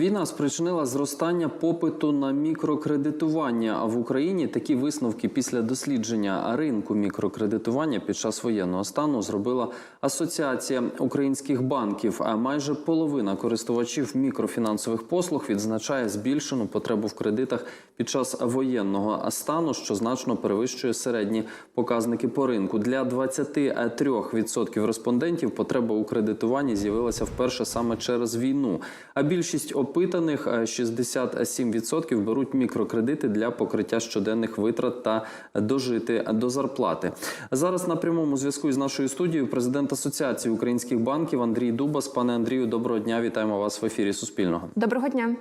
Війна спричинила зростання попиту на мікрокредитування. А в Україні такі висновки після дослідження ринку мікрокредитування під час воєнного стану зробила Асоціація українських банків. А майже половина користувачів мікрофінансових послуг відзначає збільшену потребу в кредитах під час воєнного стану, що значно перевищує середні показники по ринку. Для 23% респондентів потреба у кредитуванні з'явилася вперше саме через війну. А більшість опитаних е, 67% беруть мікрокредити для покриття щоденних витрат та дожити до зарплати. Зараз на прямому зв'язку із нашою студією президент Асоціації українських банків Андрій Дубас. Пане Андрію, доброго дня. Вітаємо вас в ефірі Суспільного. Доброго дня,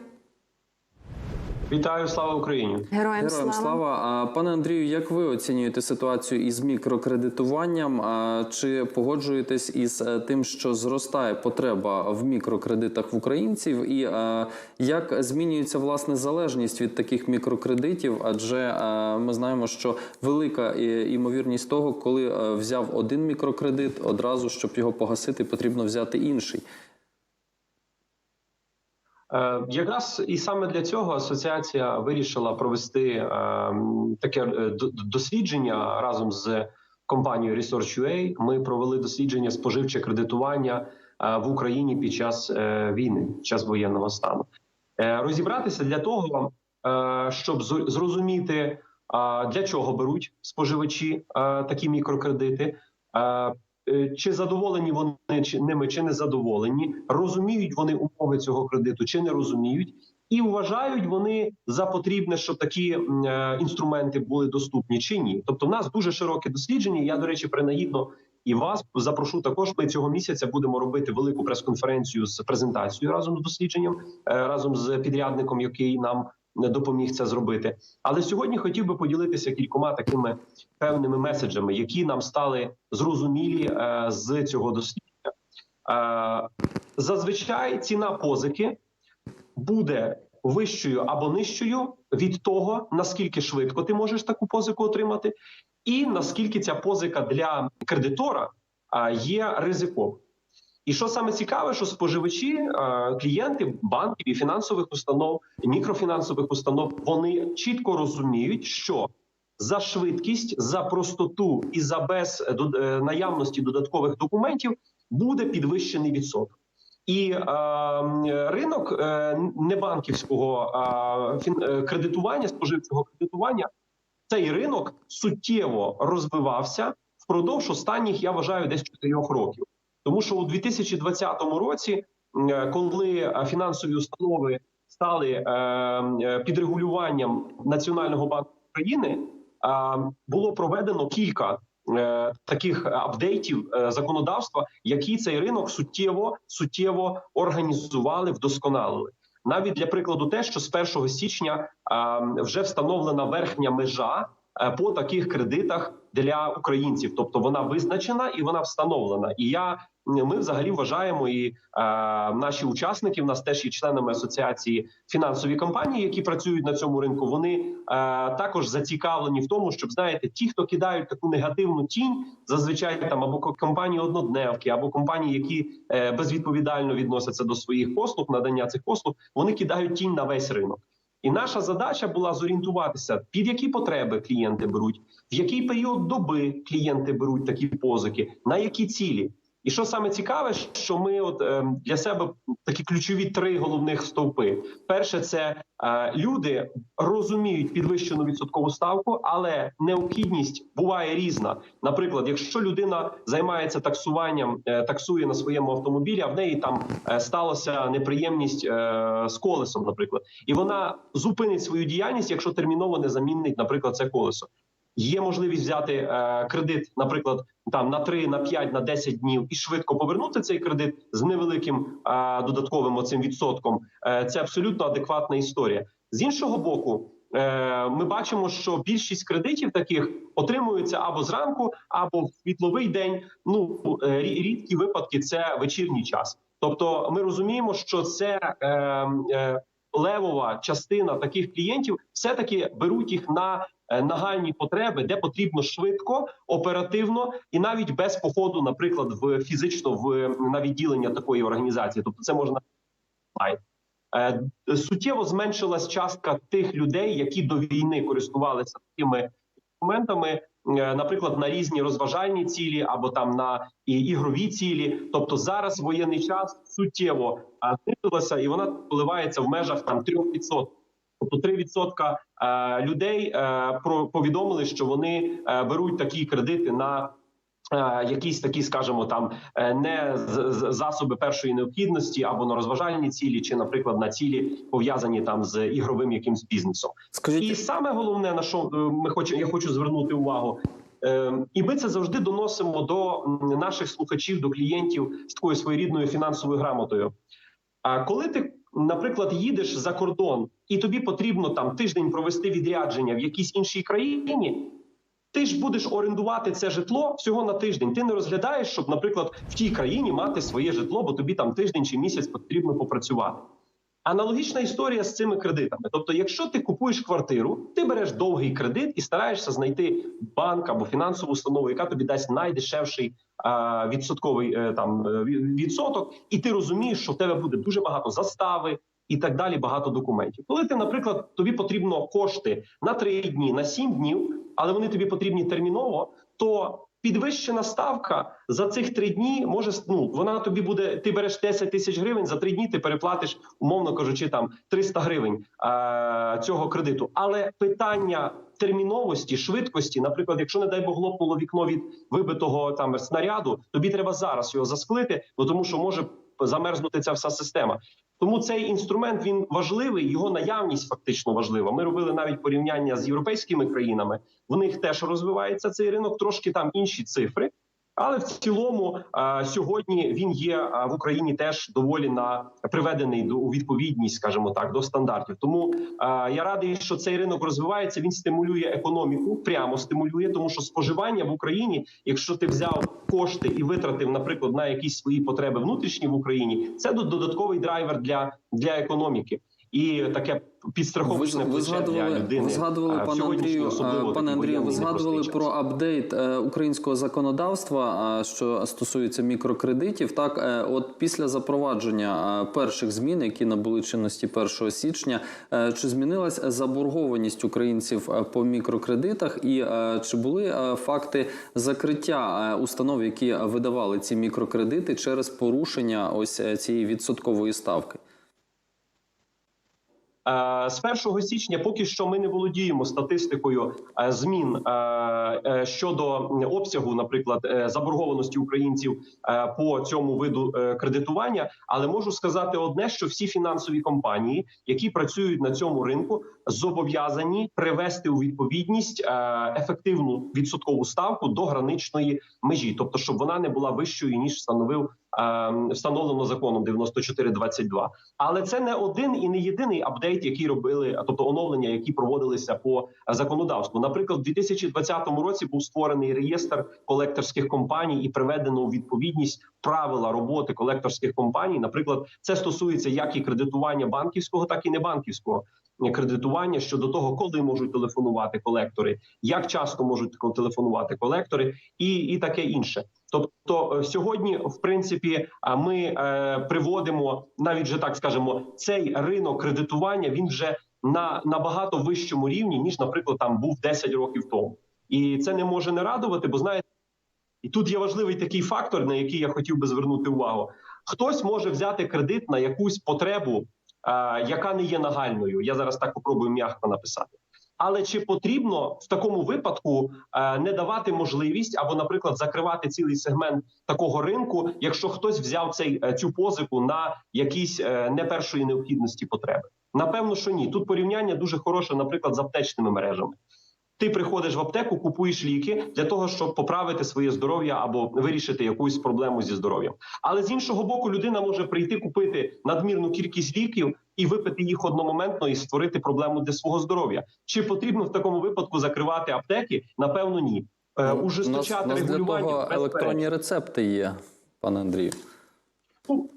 Вітаю, слава Україні! героям, Героям слава. слава. Пане Андрію, як ви оцінюєте ситуацію із мікрокредитуванням? А чи погоджуєтесь із е, тим, що зростає потреба в мікрокредитах в українців, і е, як змінюється власне залежність від таких мікрокредитів? Адже е, ми знаємо, що велика імовірність того, коли взяв один мікрокредит, одразу щоб його погасити, потрібно взяти інший. Е, Якраз і саме для цього асоціація вирішила провести е, таке е, дослідження разом з компанією Research.ua. Ми провели дослідження споживче кредитування в Україні під час війни, під час воєнного стану. Розібратися для того, щоб зр- зрозуміти, для чого беруть споживачі такі мікрокредити. Е, Чи задоволені вони чи ними, чи не задоволені, розуміють вони умови цього кредиту, чи не розуміють, і вважають вони за потрібне, щоб такі е, інструменти були доступні чи ні. Тобто, в нас дуже широке дослідження. Я, до речі, принагідно і вас запрошу також. Ми цього місяця будемо робити велику прес-конференцію з презентацією разом з дослідженням, е, разом з підрядником, який нам допоміг це зробити. Але сьогодні хотів би поділитися кількома такими певними меседжами, які нам стали зрозумілі е, з цього дослідження. Е, зазвичай ціна позики буде вищою або нижчою від того, наскільки швидко ти можеш таку позику отримати, і наскільки ця позика для кредитора е, є ризиковою. І що саме цікаве, що споживачі, е, клієнти банків і фінансових установ, і мікрофінансових установ, вони чітко розуміють, що за швидкість, за простоту і за без е, е, наявності додаткових документів буде підвищений відсоток. І е, ринок е, небанківського е, кредитування, споживчого кредитування, цей ринок суттєво розвивався впродовж останніх, я вважаю, десь 4 років. Тому що у 2020 році, е, коли е, фінансові установи стали е, е, під регулюванням Національного банку України, було проведено кілька таких апдейтів законодавства, які цей ринок суттєво суттєво організували, вдосконалили. Навіть для прикладу, те, що з 1 січня вже встановлена верхня межа по таких кредитах для українців, тобто вона визначена і вона встановлена. І я ми взагалі вважаємо, і е, наші учасники в нас теж є членами асоціації фінансові компанії, які працюють на цьому ринку. Вони е, також зацікавлені в тому, щоб знаєте, ті, хто кидають таку негативну тінь, зазвичай там або компанії однодневки, або компанії, які е, безвідповідально відносяться до своїх послуг, надання цих послуг, вони кидають тінь на весь ринок. І наша задача була зорієнтуватися, під які потреби клієнти беруть, в який період доби клієнти беруть такі позики, на які цілі. І що саме цікаве, що ми от е, для себе такі ключові три головних стовпи: перше, це е, люди розуміють підвищену відсоткову ставку, але необхідність буває різна. Наприклад, якщо людина займається таксуванням, е, таксує на своєму автомобілі, а в неї там сталася неприємність з колесом, наприклад, і вона зупинить свою діяльність, якщо терміново не замінить, наприклад, це колесо. Є можливість взяти е, кредит, наприклад, там на 3, на 5, на 10 днів і швидко повернути цей кредит з невеликим е, додатковим оцим відсотком. Е, це абсолютно адекватна історія. З іншого боку, е, ми бачимо, що більшість кредитів таких отримуються або зранку, або в світловий день. Ну е, рідкі випадки це вечірній час. Тобто, ми розуміємо, що це е, е, левова частина таких клієнтів все таки беруть їх на нагальні потреби, де потрібно швидко, оперативно і навіть без походу, наприклад, в фізично в на відділення такої організації. Тобто, це можна. Е, суттєво зменшилась частка тих людей, які до війни користувалися такими документами, е, наприклад, на різні розважальні цілі або там на ігрові цілі. Тобто зараз воєнний час суттєво знизилася, і вона коливається в межах там 3%. Тобто 3% е, людей е, про повідомили, що вони е, беруть такі кредити на якісь такі, скажімо, там не засоби першої необхідності або на розважальні цілі, чи, наприклад, на цілі пов'язані там з ігровим якимсь бізнесом. Скажіть, І саме головне, на що ми хочемо, я хочу звернути увагу. І ми це завжди доносимо до наших слухачів, до клієнтів з такою своєрідною фінансовою грамотою. А коли ти, наприклад, їдеш за кордон, і тобі потрібно там тиждень провести відрядження в якійсь іншій країні, ти ж будеш орендувати це житло всього на тиждень. Ти не розглядаєш, щоб, наприклад, в тій країні мати своє житло, бо тобі там тиждень чи місяць потрібно попрацювати. Аналогічна історія з цими кредитами. Тобто, якщо ти купуєш квартиру, ти береш довгий кредит і стараєшся знайти банк або фінансову установу, яка тобі дасть найдешевший відсотковий е, там е, відсоток, і ти розумієш, що в тебе буде дуже багато застави і так далі, багато документів. Коли ти, наприклад, тобі потрібно кошти на три дні, на сім днів, але вони тобі потрібні терміново, то підвищена ставка за цих три дні може ну вона тобі буде. Ти береш 10 тисяч гривень за три дні. Ти переплатиш, умовно кажучи, там 300 гривень е, цього кредиту. Але питання терміновості, швидкості, наприклад, якщо не дай Бог лопнуло вікно від вибитого там снаряду, тобі треба зараз його засклити, бо тому що може замерзнути ця вся система. Тому цей інструмент він важливий. Його наявність фактично важлива. Ми робили навіть порівняння з європейськими країнами. В них теж розвивається цей ринок, трошки там інші цифри. Але в цілому е, сьогодні він є е, в Україні теж доволі на приведений до у відповідність, скажімо так, до стандартів. Тому е, я радий, що цей ринок розвивається. Він стимулює економіку, прямо стимулює, тому що споживання в Україні, якщо ти взяв кошти і витратив, наприклад, на якісь свої потреби внутрішні в Україні, це до- додатковий драйвер для, для економіки. І таке ви, підстраховочне ви для згадували, людини. ви згадували, пане Андрію, пане Андрію, ви згадували про апдейт е, українського законодавства, що стосується мікрокредитів. Так, е, от після запровадження е, перших змін, які набули чинності 1 січня, чи змінилась заборгованість українців по мікрокредитах, і чи були факти закриття установ, які видавали ці мікрокредити через порушення ось цієї відсоткової ставки? Е, З 1 січня поки що ми не володіємо статистикою е, змін е, щодо обсягу, наприклад, заборгованості українців по цьому виду кредитування. Але можу сказати одне: що всі фінансові компанії, які працюють на цьому ринку, зобов'язані привести у відповідність ефективну відсоткову ставку до граничної межі, тобто щоб вона не була вищою ніж встановив встановлено законом 94.22. Але це не один і не єдиний апдейт, який робили, тобто оновлення, які проводилися по законодавству. Наприклад, у 2020 році був створений реєстр колекторських компаній і приведено у відповідність правила роботи колекторських компаній. Наприклад, це стосується як і кредитування банківського, так і небанківського кредитування щодо того, коли можуть телефонувати колектори, як часто можуть телефонувати колектори, і, і таке інше. Тобто е, сьогодні, в принципі, а ми е, приводимо навіть же так скажемо, цей ринок кредитування він вже на набагато вищому рівні, ніж, наприклад, там був 10 років тому, і це не може не радувати, бо знаєте, і тут є важливий такий фактор, на який я хотів би звернути увагу. Хтось може взяти кредит на якусь потребу, е, яка не є нагальною. Я зараз так попробую м'яко написати. Але чи потрібно в такому випадку е, не давати можливість або, наприклад, закривати цілий сегмент такого ринку, якщо хтось взяв цей е, цю позику на якісь е, не першої необхідності потреби? Напевно, що ні. Тут порівняння дуже хороше, наприклад, з аптечними мережами. Ти приходиш в аптеку, купуєш ліки для того, щоб поправити своє здоров'я або вирішити якусь проблему зі здоров'ям. Але з іншого боку, людина може прийти купити надмірну кількість ліків і випити їх одномоментно і створити проблему для свого здоров'я. Чи потрібно в такому випадку закривати аптеки? Напевно, ні. Е, Ну, нас, Ужесточати нас для регулювання того електронні рецепти є, пане Андрію. Ну,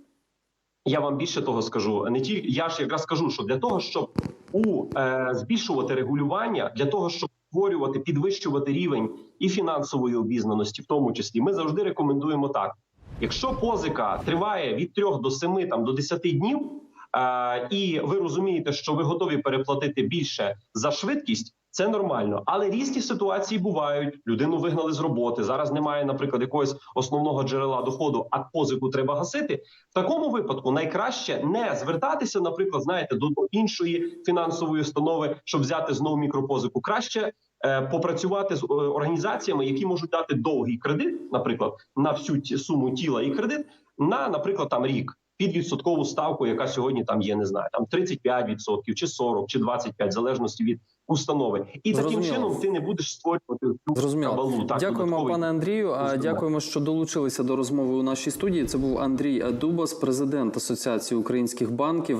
Я вам більше того скажу. Не тільки я ж якраз скажу, що для того, щоб у е, збільшувати регулювання, для того, щоб створювати, підвищувати рівень і фінансової обізнаності, в тому числі, ми завжди рекомендуємо так: якщо позика триває від 3 до 7, там до 10 днів, е, і ви розумієте, що ви готові переплатити більше за швидкість. Це нормально, але різні ситуації бувають. Людину вигнали з роботи. Зараз немає, наприклад, якогось основного джерела доходу, а позику треба гасити. В такому випадку найкраще не звертатися, наприклад, знаєте, до іншої фінансової установи, щоб взяти знову мікропозику. Краще е, попрацювати з е, організаціями, які можуть дати довгий кредит, наприклад, на всю ті- суму тіла і кредит на, наприклад, там рік. Під відсоткову ставку, яка сьогодні там є, не знаю, там 35% чи 40, чи 25%, в залежності від установи, і таким Зрозуміло. чином ти не будеш створювати Зрозуміло. кабалу. Так, Дякуємо, додатковий пане Андрію. А дякуємо, що долучилися до розмови у нашій студії. Це був Андрій Дубас, президент Асоціації українських банків.